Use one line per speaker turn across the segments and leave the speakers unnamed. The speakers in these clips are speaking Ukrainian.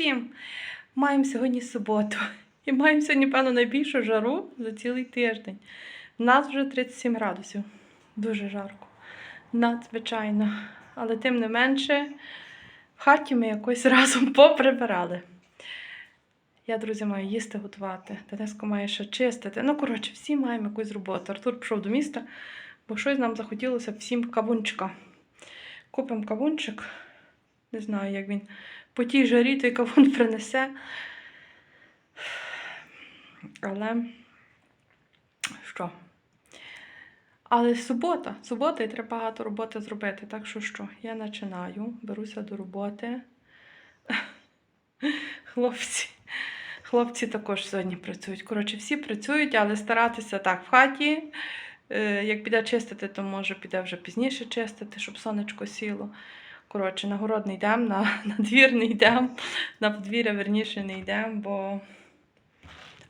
всім! Маємо сьогодні суботу. І маємо сьогодні, певно, найбільшу жару за цілий тиждень. У нас вже 37 градусів. Дуже жарко. Надзвичайно. Але тим не менше, в хаті ми якось разом поприбирали. Я, друзі, маю їсти готувати. Дениско має ще чистити. Ну, коротше, всі маємо якусь роботу. Артур пішов до міста, бо щось нам захотілося всім кавунчика. Купимо кавунчик. Не знаю, як він по тій жарі той кавун принесе. Але що? Але субота, субота і треба багато роботи зробити. Так що що? Я починаю, беруся до роботи. Хлопці. Хлопці також сьогодні працюють. Коротше, всі працюють, але старатися так в хаті. Е, Як піде чистити, то може піде вже пізніше чистити, щоб сонечко сіло. Коротше, на город не йдемо, на, на двір не йдемо, на подвір'я верніше не йдемо, бо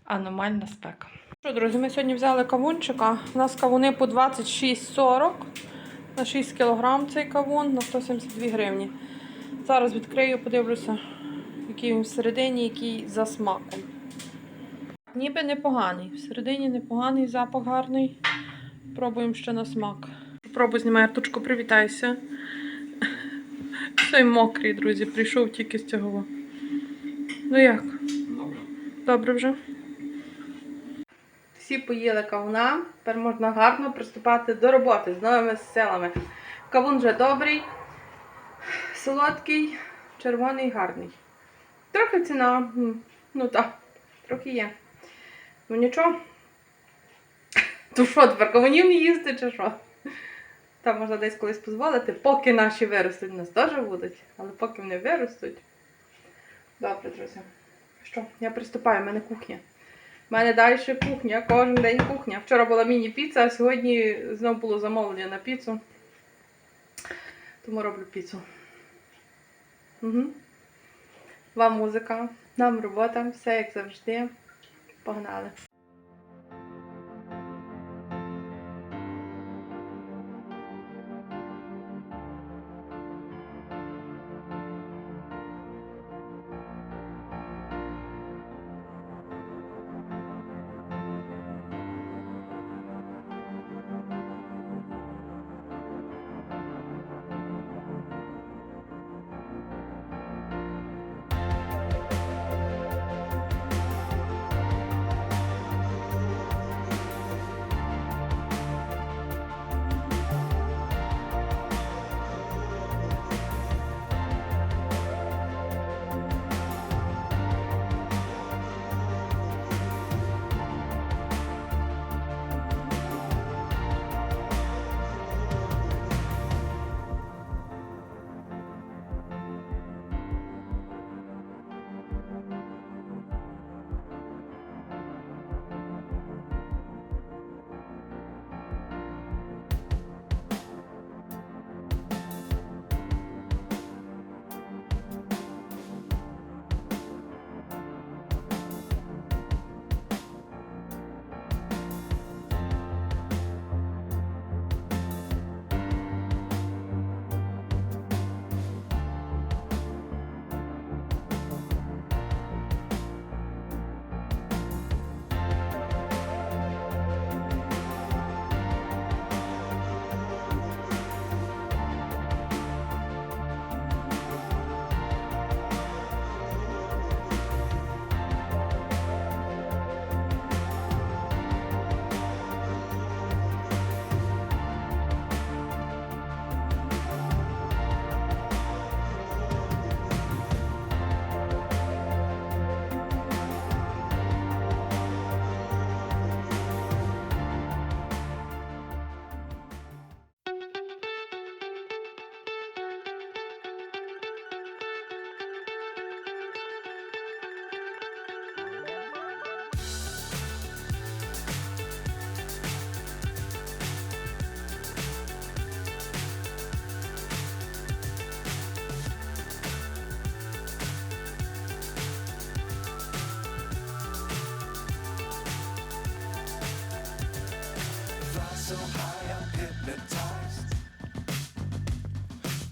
аномальна спека. Що, друзі, ми сьогодні взяли кавунчика. У нас кавуни по 26,40 на 6 кг цей кавун на 172 гривні. Зараз відкрию, подивлюся, який він всередині, який за смаком. Ніби непоганий. Всередині непоганий, запах гарний. Пробуємо ще на смак. Пробуй знімай Артучко, привітайся. Все мокрий, друзі, прийшов тільки з цього. Ну як?
Добре.
Добре вже. Всі поїли кавуна. Тепер можна гарно приступати до роботи з новими силами. Кавун вже добрий, солодкий, червоний, гарний. Трохи ціна, ну так, трохи є. Ну нічого. То що, тепер кавунів не їсти чи що? Там можна десь колись дозволити, поки наші виростуть, нас теж будуть, але поки вони виростуть. Добре, друзі. Що, я приступаю, в мене кухня. У мене далі кухня, кожен день кухня. Вчора була міні-піца, а сьогодні знову було замовлення на піцу. Тому роблю піцу. Угу. Вам музика, нам робота, все як завжди. Погнали.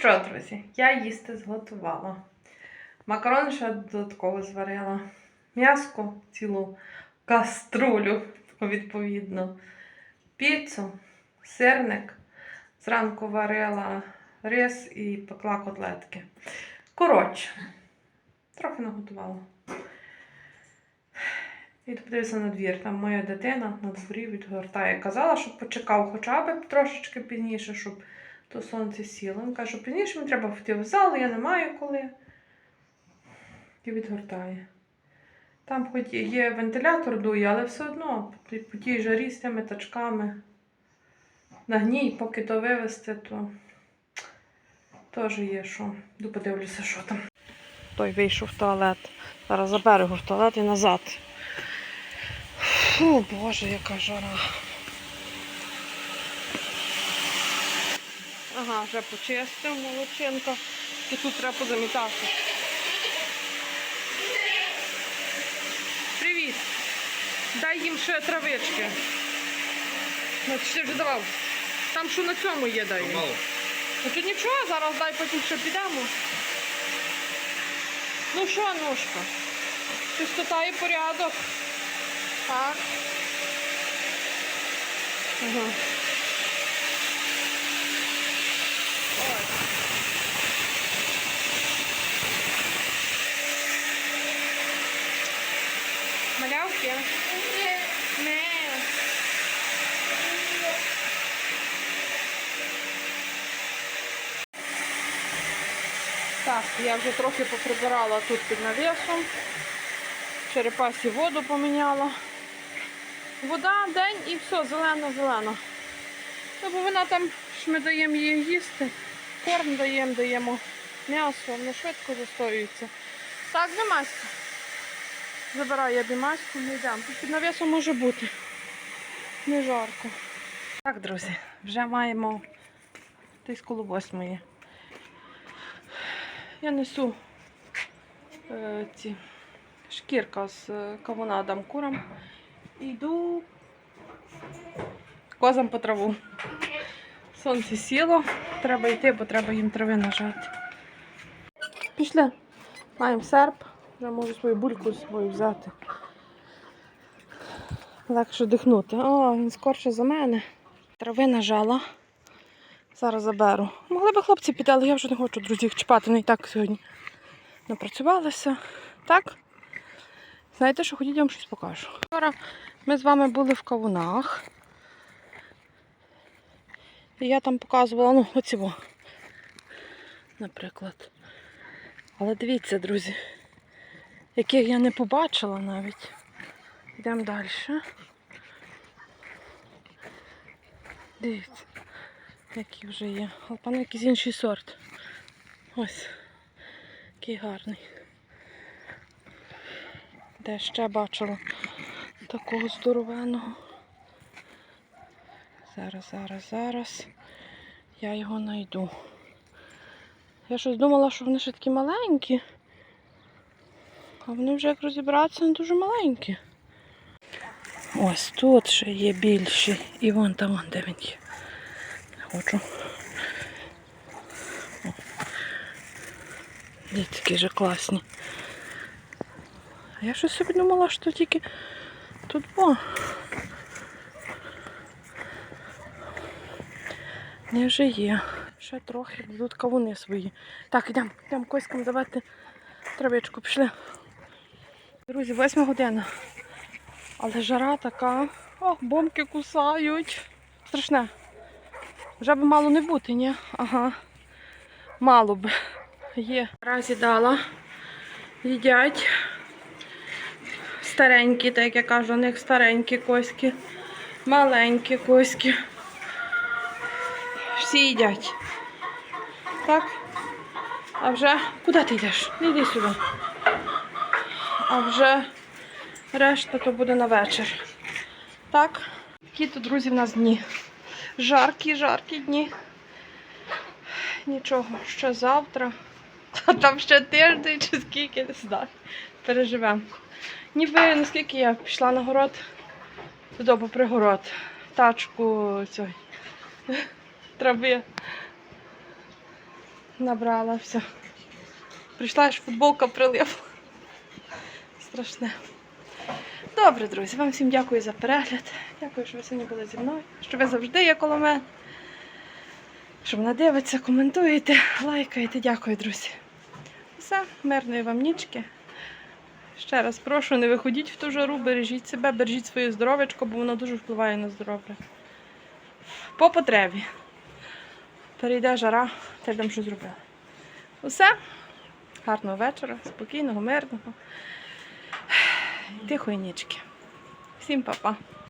Що, друзі, я їсти зготувала. Макарон ще додатково зварила. М'яско, цілу каструлю, відповідно. Піцу, сирник. Зранку варила рис і пекла котлетки. Коротше, трохи наготувала. І подивився на двір. Там моя дитина на дворі відгортає. Казала, щоб почекав хоча б трошечки пізніше, щоб то сонце сіло. Він каже, пізніше мені треба вийти в зал, я не маю коли. І відгортає. Там хоч є вентилятор дує, але все одно по тій жарі з тими тачками. На гній, поки то вивезти, то теж є що. Ду подивлюся, що там. Той вийшов в туалет. Зараз заберу його в туалет і назад. Фу, Боже, яка жара. Ага, вже почистив молочинка. І тут треба позамітати. Привіт! Дай їм ще травички. Ну, ти вже давав? Там що на цьому є дай. їм. Ну то нічого, зараз дай потім ще підемо. Ну що, ножка? Чистота і порядок. Так. Ага. Малявки? Так, я вже трохи поприбирала тут під навісом. Черепасі воду поміняла. Вода, день і все, зелено-зелено. Ну, бо вона там, ми даємо їй їсти, корм даємо, даємо м'ясо, воно швидко застоюється. Так, Димаська. Забираю я Димаську, ми йдемо. Тут під навісом може бути. Не жарко. Так, друзі, вже маємо десь коло восьмої. Я несу е, ці шкірка з е, кавуна дам курам. Йду козам по траву. Сонце сіло, треба йти, бо треба їм трави нажати. Пішли. Маємо серп. Вже можу свою бульку з собою взяти. Легше дихнути. О, він скорше за мене. Трави нажала. Зараз заберу. Могли би хлопці піти, але я вже не хочу, друзі, чіпати. Не і так сьогодні напрацювалися. Так? Знаєте, що ходіть, я вам щось покажу. Вчора ми з вами були в кавунах. І я там показувала, ну, оці во, наприклад. Але дивіться, друзі, яких я не побачила навіть. Йдемо далі. Дивіться, які вже є. Але пане якийсь інший сорт. Ось. Який гарний. Де ще бачила такого здоровеного. Зараз, зараз, зараз. Я його знайду. Я щось думала, що вони ще такі маленькі. А вони вже як розібратися, не дуже маленькі. Ось тут ще є більші. І вон там, вон, де він є. Хочу. О. Дивіться, які вже класні. А я щось собі думала, що тільки тут о. Не вже є. Ще трохи будуть кавуни свої. Так, йдемо, йдемо коськам давати травичку. Пішли. Друзі, восьма година. Але жара така. О, бомки кусають. Страшне. Вже би мало не бути, ні? Ага. Мало би. Є. Разі дала. Їдять. Старенькі, так як я кажу, у них старенькі коськи. Маленькі коськи. Всі їдять. Так? А вже куди ти йдеш? Не йди сюди. А вже решта то буде на вечір. Так? Які тут, друзі, в нас дні. Жаркі, жаркі дні. Нічого, ще завтра. А там ще тиждень чи скільки, не знаю. Переживемо. Ніби наскільки я пішла на город, туди попри город. Тачку цієї трави набрала все. Прийшла аж футболка прилипла. Страшне. Добре, друзі, вам всім дякую за перегляд. Дякую, що ви сьогодні були зі мною. Що ви завжди є коло мене. Що мене дивиться, коментуєте, лайкаєте. Дякую, друзі. Все, мирної вам нічки. Ще раз прошу, не виходіть в ту жару, бережіть себе, бережіть своє здоров'ячко, бо воно дуже впливає на здоров'я. По потребі. Перейде жара, та йдемо що зробили. Усе. Гарного вечора, спокійного, мирного. Тихої нічки. Всім па-па.